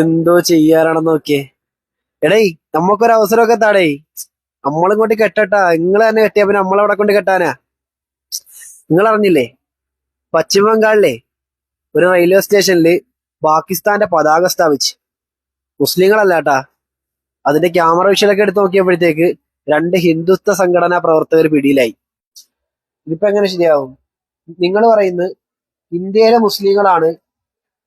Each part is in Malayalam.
എന്തോ ചെയ്യാനാണെന്ന് നോക്കിയേ. എടേ നമ്മക്കൊരു അവസരമൊക്കെ താടേ. നമ്മളിങ്ങോട്ട് കെട്ടട്ടാ. നിങ്ങൾ തന്നെ കെട്ടിയാ പിന്നെ നമ്മളവിടെ കൊണ്ട് കെട്ടാനാ. നിങ്ങൾ അറിഞ്ഞില്ലേ പശ്ചിമ ബംഗാളിലെ ഒരു റെയിൽവേ സ്റ്റേഷനിൽ പാകിസ്ഥാന്റെ പതാക സ്ഥാപിച്ച്. മുസ്ലിങ്ങളല്ല കേട്ടാ അതിന്റെ ക്യാമറ വിഷയിലൊക്കെ എടുത്ത് നോക്കിയപ്പോഴത്തേക്ക് രണ്ട് ഹിന്ദുത്വ സംഘടനാ പ്രവർത്തകർ പിടിയിലായി. ഇതിപ്പോ എങ്ങനെ ശരിയാവും? നിങ്ങൾ പറയുന്നത് ഇന്ത്യയിലെ മുസ്ലിങ്ങളാണ്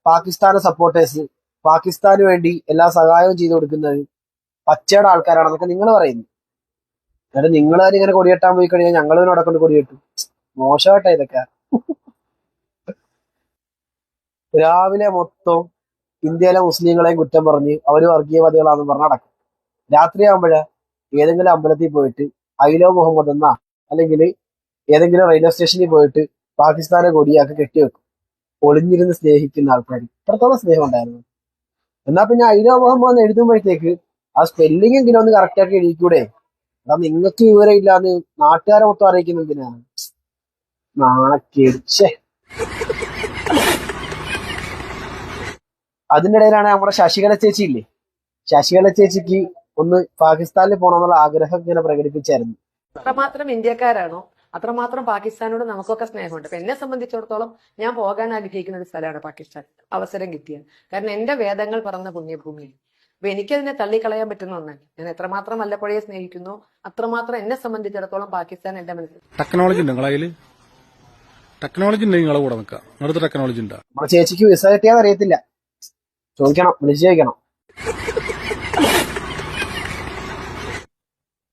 പാകിസ്ഥാനെ സപ്പോർട്ടേഴ്സ് പാകിസ്ഥാന് വേണ്ടി എല്ലാ സഹായവും ചെയ്തു കൊടുക്കുന്നത് പച്ചയുടെ ആൾക്കാരാണെന്നൊക്കെ നിങ്ങൾ പറയുന്നു. എന്നിട്ട് നിങ്ങൾ തന്നെ ഇങ്ങനെ കൊടിയെട്ടാൻ പോയി കഴിഞ്ഞാൽ ഞങ്ങൾ ഇവിടെ കൊണ്ട് കൊടിയിട്ടു മോശമായിട്ടാ ഇതൊക്കെ. രാവിലെ മൊത്തം ഇന്ത്യയിലെ മുസ്ലിങ്ങളെയും കുറ്റം പറഞ്ഞ് അവർ വർഗീയവാദികളാണെന്ന് പറഞ്ഞ് നടക്കും. രാത്രിയാകുമ്പോഴേ ഏതെങ്കിലും അമ്പലത്തിൽ പോയിട്ട് ഐലോ മുഹമ്മദ് എന്ന അല്ലെങ്കിൽ ഏതെങ്കിലും റെയിൽവേ സ്റ്റേഷനിൽ പോയിട്ട് പാകിസ്ഥാനെ കൊടിയാക്കി കെട്ടിവെക്കും. ഒളിഞ്ഞിരുന്ന് സ്നേഹിക്കുന്ന ആൾക്കാർ ഇത്രത്തോളം സ്നേഹം ഉണ്ടായിരുന്നു. എന്നാ പിന്നെ ഐന മുഹമ്മദ് എഴുതുമ്പോഴത്തേക്ക് ആ സ്പെല്ലിംഗ് എങ്കിലും ഒന്ന് കറക്റ്റ് ആക്കി എഴുതിക്കൂടെ? അതാ നിങ്ങൾക്ക് വിവരം ഇല്ലാന്ന് നാട്ടുകാരെ മൊത്തം അറിയിക്കുന്ന എന്തിനാണ് നാണക്കേ അതിന്റെ ഇടയിലാണ് നമ്മുടെ ശശികല ചേച്ചി ഇല്ലേ ശശികല ചേച്ചിക്ക് ഒന്ന് പാകിസ്ഥാനിൽ പോകണമെന്നുള്ള ആഗ്രഹം ഇങ്ങനെ പ്രകടിപ്പിച്ചായിരുന്നു. അത്രമാത്രം ഇന്ത്യക്കാരാണോ? അത്രമാത്രം പാകിസ്ഥാനോട് നമുക്കൊക്കെ സ്നേഹമുണ്ട്. അപ്പൊ എന്നെ സംബന്ധിച്ചിടത്തോളം ഞാൻ പോകാൻ ആഗ്രഹിക്കുന്ന ഒരു സ്ഥലമാണ് പാകിസ്ഥാൻ. അവസരം കിട്ടിയത് കാരണം എന്റെ വേദങ്ങൾ പറഞ്ഞ പുണ്യഭൂമിയാണ് അപ്പൊ എനിക്കതിനെ തള്ളിക്കളയാൻ പറ്റുന്ന ഒന്നല്ല. ഞാൻ എത്രമാത്രം വല്ലപ്പുഴയെ സ്നേഹിക്കുന്നു അത്രമാത്രം എന്നെ സംബന്ധിച്ചിടത്തോളം പാകിസ്ഥാൻ എന്റെ മനസ്സിൽ ടെക്നോളജി ഉണ്ട് ടെക്നോളജി ഉണ്ടെങ്കിൽ നിങ്ങളെ കൂടെ നിൽക്കാം. നിങ്ങളുടെ ടെക്നോളജി ഉണ്ടോ? നമ്മുടെ ചേച്ചിക്ക് വിസ കിട്ടിയാന്ന് അറിയത്തില്ല. ചോദിക്കണം വിളിച്ചു ചോദിക്കണം.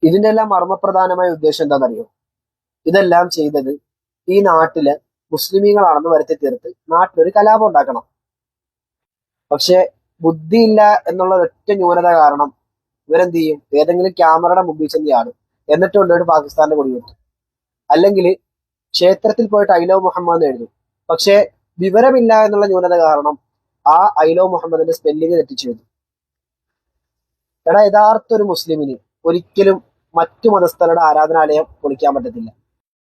ഇതിന്റെ എല്ലാം മർമ്മപ്രധാനമായ ഉദ്ദേശം എന്താണെന്നറിയോ? ഇതെല്ലാം ചെയ്തത് ഈ നാട്ടിൽ മുസ്ലിമീങ്ങളാണെന്ന് വരുത്തി തീർത്ത് നാട്ടിലൊരു കലാപം ഉണ്ടാക്കണം. പക്ഷെ ബുദ്ധിയില്ല എന്നുള്ള ഒറ്റ ന്യൂനത കാരണം ഇവരെന്ത് ചെയ്യും ഏതെങ്കിലും ക്യാമറയുടെ മുമ്പിൽ ചെന്ന് ചാടും എന്നിട്ട് കൊണ്ടുപോയിട്ട് പാകിസ്ഥാന്റെ കൊടി അല്ലെങ്കിൽ ക്ഷേത്രത്തിൽ പോയിട്ട് ഐലോ മുഹമ്മദ് എഴുതും. പക്ഷെ വിവരമില്ല എന്നുള്ള ന്യൂനത കാരണം ആ ഐലോ മുഹമ്മദിന്റെ സ്പെല്ലിംഗ് തെറ്റിച്ചു എഴുതും. എടാ യഥാർത്ഥ ഒരു മുസ്ലിമിന് ഒരിക്കലും മറ്റു മതസ്ഥരുടെ ആരാധനാലയം പൊളിക്കാൻ പറ്റത്തില്ല.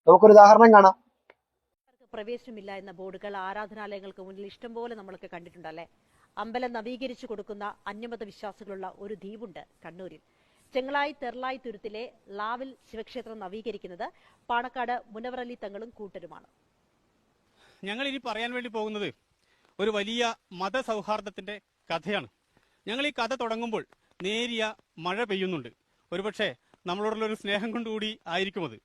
നമുക്കൊരു ഉദാഹരണം കാണാം. അവർക്ക് പ്രവേശനമില്ല എന്ന ബോർഡുകൾ ആരാധനാലയങ്ങൾക്ക് മുന്നിൽ ഇഷ്ടം ഇഷ്ടംപോലെ നമ്മളൊക്കെ കണ്ടിട്ടുണ്ടല്ലേ? അമ്പലം നവീകരിച്ചു കൊടുക്കുന്ന അന്യമത വിശ്വാസികളുള്ള ഒരു ദ്വീപുണ്ട് കണ്ണൂരിൽ. ചെങ്ങളായി തെർലായി തുരുത്തിലെ ലാവിൽ ശിവക്ഷേത്രം നവീകരിക്കുന്നത് പാണക്കാട് മുനവറലി തങ്ങളും കൂട്ടരുമാണ്. ഞങ്ങൾ ഇനി പറയാൻ വേണ്ടി പോകുന്നത് ഒരു വലിയ മതസൗഹാർദ്ദത്തിന്റെ കഥയാണ്. ഞങ്ങൾ ഈ കഥ തുടങ്ങുമ്പോൾ നേരിയ മഴ പെയ്യുന്നുണ്ട്. ഒരുപക്ഷെ നമ്മളോടുള്ള ഒരു സ്നേഹം കൊണ്ടുകൂടി ആയിരിക്കും അത്.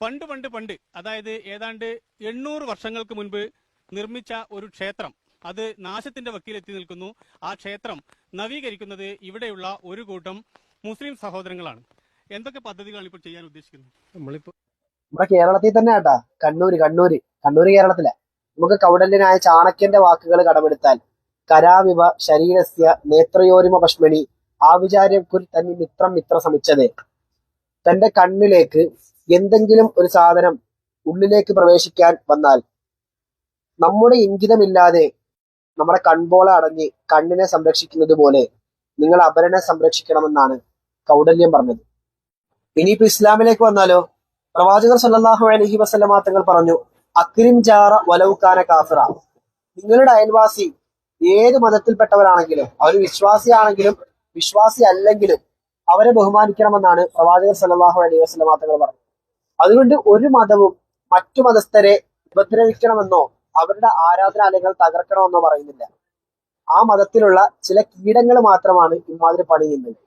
പണ്ട് പണ്ട് പണ്ട് അതായത് ഏതാണ്ട് എണ്ണൂറ് വർഷങ്ങൾക്ക് മുൻപ് നിർമ്മിച്ച ഒരു ക്ഷേത്രം അത് നാശത്തിന്റെ വക്കീലെത്തി നിൽക്കുന്നു. ആ ക്ഷേത്രം നവീകരിക്കുന്നത് ഇവിടെയുള്ള ഒരു കൂട്ടം മുസ്ലിം സഹോദരങ്ങളാണ്. എന്തൊക്കെ പദ്ധതികളാണ് ഇപ്പോൾ ചെയ്യാൻ ഉദ്ദേശിക്കുന്നത്? നമ്മളിപ്പോ നമ്മുടെ കേരളത്തിൽ തന്നെ കേട്ടാ കണ്ണൂര് കണ്ണൂര് കണ്ണൂര് കേരളത്തിലെ. നമുക്ക് കൗടല്യനായ ചാണക്യന്റെ വാക്കുകൾ കടമെടുത്താൽ കരാവിവ ശരീരസ്യ നേത്രയോരിമ പശ്മണി ആവിചാര്യം കുൽ തന്നെ മിത്രം മിത്ര സമിച്ചത് തന്റെ കണ്ണിലേക്ക് എന്തെങ്കിലും ഒരു സാധനം ഉള്ളിലേക്ക് പ്രവേശിക്കാൻ വന്നാൽ നമ്മുടെ ഇംഗിതമില്ലാതെ നമ്മുടെ കൺപോള അടഞ്ഞ് കണ്ണിനെ സംരക്ഷിക്കുന്നത് പോലെ നിങ്ങൾ അപരനെ സംരക്ഷിക്കണമെന്നാണ് കൗടല്യം പറഞ്ഞത്. ഇനിയിപ്പോ ഇസ്ലാമിലേക്ക് വന്നാലോ? പ്രവാചകർ സല്ലാഹു അലഹി വസല്ലമ തങ്ങൾ പറഞ്ഞു അക്രിം ജാറ വലവുക്കാന കാഫിറ. നിങ്ങളുടെ അയൽവാസി ഏത് മതത്തിൽപ്പെട്ടവരാണെങ്കിലും അവർ വിശ്വാസിയാണെങ്കിലും വിശ്വാസി അല്ലെങ്കിലും അവരെ ബഹുമാനിക്കണമെന്നാണ് പ്രവാചകർ സല്ലാഹു അലൈഹി വസല്ലമ തങ്ങൾ പറഞ്ഞത് അതുകൊണ്ട് ഒരു മതവും മറ്റു മതസ്ഥരെ ഉപദ്രവിക്കണമെന്നോ അവരുടെ ആരാധനാലയങ്ങൾ തകർക്കണമെന്നോ പറയുന്നില്ല. ആ മതത്തിലുള്ള ചില കീടങ്ങൾ മാത്രമാണ് ഇമാതിരി പണി ചെയ്യുന്നത്